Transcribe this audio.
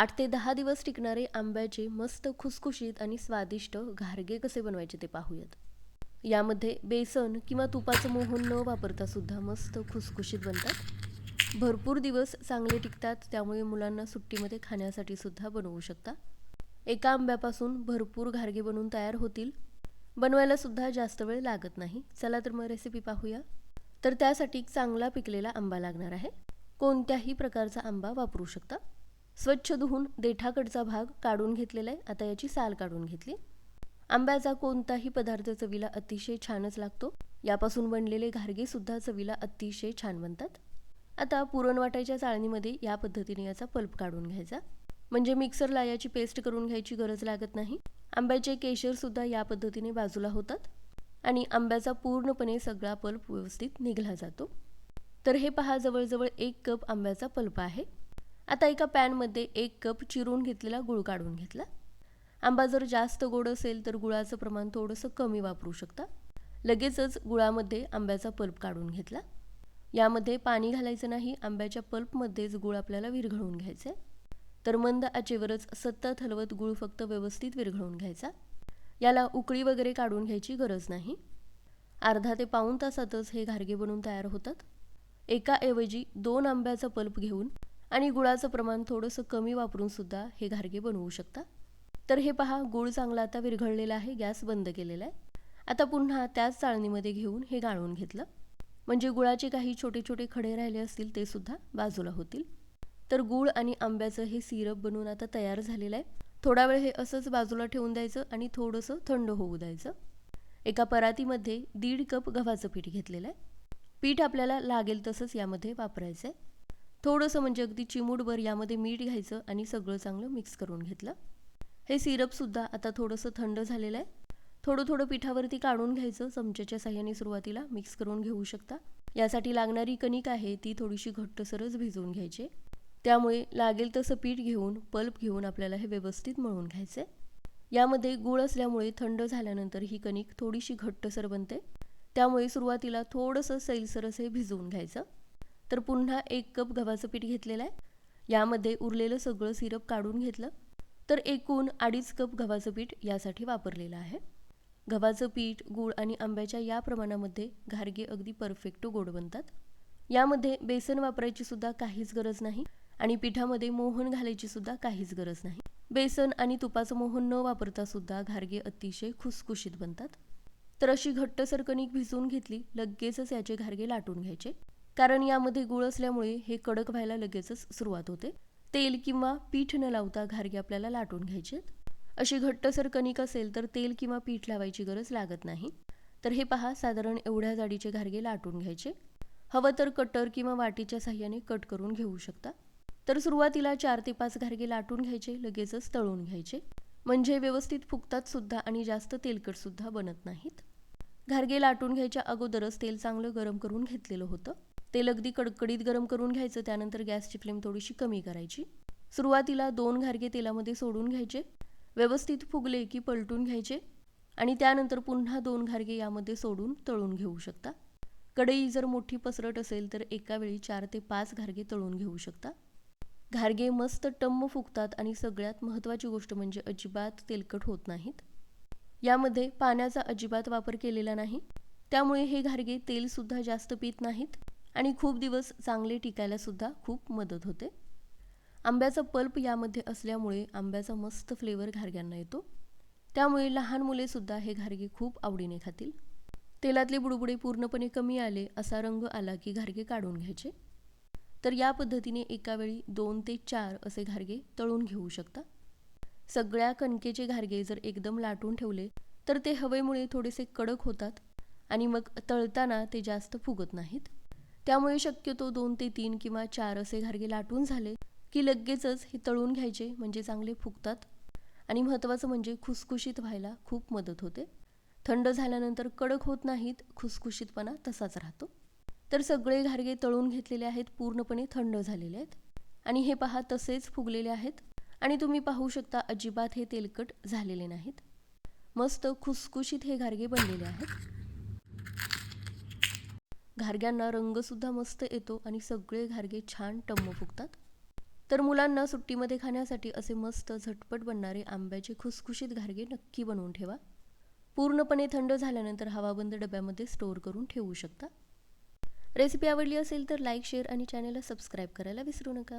आठ ते दहा दिवस टिकणारे आंब्याचे मस्त खुसखुशीत आणि स्वादिष्ट घारगे कसे बनवायचे ते पाहूयात. यामध्ये बेसन किंवा तुपाचं मोहन न वापरता सुद्धा मस्त खुसखुशीत बनतात. भरपूर दिवस चांगले टिकतात त्यामुळे मुलांना सुट्टीमध्ये खाण्यासाठी सुद्धा बनवू शकता. एका आंब्यापासून भरपूर घारगे बनवून तयार होतील. बनवायला सुद्धा जास्त वेळ लागत नाही. चला तर मग रेसिपी पाहूया. तर त्यासाठी चांगला पिकलेला आंबा लागणार आहे. कोणत्याही प्रकारचा आंबा वापरू शकता. स्वच्छ धुवून देठाकडचा भाग काढून घेतलेला आहे. आता याची साल काढून घेतली. आंब्याचा कोणताही पदार्थ चवीला अतिशय छानच लागतो. यापासून बनलेले घारगेसुद्धा चवीला अतिशय छान बनतात. आता पुरण वाटायच्या चाळणीमध्ये या पद्धतीने याचा पल्प काढून घ्यायचा. म्हणजे मिक्सरला याची पेस्ट करून घ्यायची गरज लागत नाही. आंब्याचे केशरसुद्धा या पद्धतीने बाजूला होतात आणि आंब्याचा पूर्णपणे सगळा पल्प व्यवस्थित निघला जातो. तर हे पहा जवळजवळ एक कप आंब्याचा पल्प आहे. आता एका पॅनमध्ये एक कप चिरून घेतलेला गुळ काढून घेतला. आंबा जर जास्त गोड असेल तर गुळाचं प्रमाण थोडंसं कमी वापरू शकता. लगेचच गुळामध्ये आंब्याचा पल्प काढून घेतला. यामध्ये पाणी घालायचं नाही आंब्याच्या पल्पमध्येच गुळ आपल्याला विरघळून घ्यायचे तर मंद आचेवरच सतत हलवत गुळ फक्त व्यवस्थित विरघळून घ्यायचा. याला उकळी वगैरे काढून घ्यायची गरज नाही. अर्धा ते पाऊण तासातच हे घारगे बनवून तयार होतात. एकाऐवजी दोन आंब्याचा पल्प घेऊन आणि गुळाचं प्रमाण थोडंसं कमी वापरून सुद्धा हे घारगे बनवू शकता. तर हे पहा गुळ चांगला आता विरघळलेला आहे गॅस बंद केलेला आहे. आता पुन्हा त्याच चाळणीमध्ये घेऊन हे गाळून घेतलं. म्हणजे गुळाचे काही छोटे छोटे खडे राहिले असतील ते सुद्धा बाजूला होतील. तर गुळ आणि आंब्याचं हे सिरप बनवून आता तयार झालेलं आहे. थोडा वेळ हे असंच बाजूला ठेवून द्यायचं आणि थोडंसं थंड होऊ द्यायचं. एका परातीमध्ये दीड कप गव्हाचं पीठ घेतलेलं आहे. पीठ आपल्याला लागेल तसंच यामध्ये वापरायचं आहे थोडंसं म्हणजे अगदी चिमूटभर यामध्ये मीठ घ्यायचं आणि सगळं चांगलं मिक्स करून घेतलं. हे सिरपसुद्धा आता थोडंसं थंड झालेलं आहे. थोडं थोडं पिठावरती काढून घ्यायचं चमच्याच्या साह्याने सुरुवातीला मिक्स करून घेऊ शकता. यासाठी लागणारी कणिक आहे ती थोडीशी घट्टसरच भिजवून घ्यायची. त्यामुळे लागेल तसं पीठ घेऊन पल्प घेऊन आपल्याला हे व्यवस्थित मळून घ्यायचे यामध्ये गूळ असल्यामुळे थंड झाल्यानंतर ही कणिक थोडीशी घट्टसर बनते. त्यामुळे सुरुवातीला थोडंसं सैलसर असे भिजवून घ्यायचं. तर पुन्हा एक कप गव्हाचं पीठ घेतलेलं आहे. यामध्ये उरलेलं सगळं सिरप काढून घेतलं. तर एकूण अडीच कप गव्हाचं पीठ यासाठी वापरलेलं आहे. गव्हाचं पीठ गूळ आणि आंब्याच्या या प्रमाणामध्ये घारगे अगदी परफेक्ट गोड बनतात. यामध्ये बेसन वापरायची सुद्धा काहीच गरज नाही आणि पिठामध्ये मोहन घालायची सुद्धा काहीच गरज नाही. बेसन आणि तुपाचं मोहन न वापरता सुद्धा घारगे अतिशय खुसखुशीत बनतात. तर अशी घट्ट सरकणीक भिजवून घेतली लगेचच याचे घारगे लाटून घ्यायचे. कारण यामध्ये गुळ असल्यामुळे हे कडक व्हायला लगेचच सुरुवात होते. तेल किंवा पीठ न लावता घारगे आपल्याला लाटून घ्यायचे अशी घट्टसर कणिक असेल तर तेल किंवा पीठ लावायची गरज लागत नाही. तर हे पहा साधारण एवढ्या जाडीचे घारगे लाटून घ्यायचे. हवं तर कटर किंवा वाटीच्या साह्याने कट करून घेऊ शकता. तर सुरुवातीला चार ते पाच घारगे लाटून घ्यायचे लगेचच तळून घ्यायचे. म्हणजे व्यवस्थित फुगतात सुद्धा आणि जास्त तेलकट सुद्धा बनत नाहीत. घारगे लाटून घ्यायच्या अगोदरच तेल चांगलं गरम करून घेतलेलं होतं. तेल अगदी कडकडीत गरम करून घ्यायचं त्यानंतर गॅसची फ्लेम थोडीशी कमी करायची. सुरुवातीला दोन घारगे तेलामध्ये सोडून घ्यायचे. व्यवस्थित फुगले की पलटून घ्यायचे. आणि त्यानंतर पुन्हा दोन घारगे यामध्ये सोडून तळून घेऊ शकता. कढई जर मोठी पसरट असेल तर एका वेळी चार ते पाच घारगे तळून घेऊ शकता. घारगे मस्त टम्म फुगतात आणि सगळ्यात महत्त्वाची गोष्ट म्हणजे अजिबात तेलकट होत नाहीत. यामध्ये पाण्याचा अजिबात वापर केलेला नाही. त्यामुळे हे घारगे तेलसुद्धा जास्त पित नाहीत. आणि खूप दिवस चांगले टिकायलासुद्धा खूप मदत होते. आंब्याचा पल्प यामध्ये असल्यामुळे आंब्याचा मस्त फ्लेवर घारग्यांना येतो. त्यामुळे लहान मुलेसुद्धा हे घारगे खूप आवडीने खातील. तेलातले बुडबुडे पूर्णपणे कमी आले असा रंग आला की घारगे काढून घ्यायचे. तर या पद्धतीने एकावेळी दोन ते चार असे घारगे तळून घेऊ शकता. सगळ्या कणकेचे घारगे जर एकदम लाटून ठेवले तर ते हवेमुळे थोडेसे कडक होतात आणि मग तळताना ते जास्त फुगत नाहीत. त्यामुळे शक्यतो दोन ते तीन किंवा चार असे घारगे लाटून झाले की लगेचच हे तळून घ्यायचे म्हणजे चांगले फुगतात. आणि महत्त्वाचं म्हणजे खुसखुशीत व्हायला खूप मदत होते. थंड झाल्यानंतर कडक होत नाहीत खुसखुशीतपणा तसाच राहतो. तर सगळे घारगे तळून घेतलेले आहेत पूर्णपणे थंड झालेले आहेत. आणि हे पहा तसेच फुगलेले आहेत. आणि तुम्ही पाहू शकता अजिबात हे तेलकट झालेले नाहीत. मस्त खुसखुशीत हे घारगे बनलेले आहेत. घारग्यांना रंगसुद्धा मस्त येतो आणि सगळे घारगे छान टम्म फुगतात. तर मुलांना सुट्टीमध्ये खाण्यासाठी असे मस्त झटपट बनणारे आंब्याचे खुसखुशीत घारगे नक्की बनवून ठेवा. पूर्णपणे थंड झाल्यानंतर हवाबंद डब्यामध्ये स्टोअर करून ठेवू शकता. रेसिपी आवडली असेल तर लाईक शेअर आणि चॅनलला सबस्क्राईब करायला विसरू नका.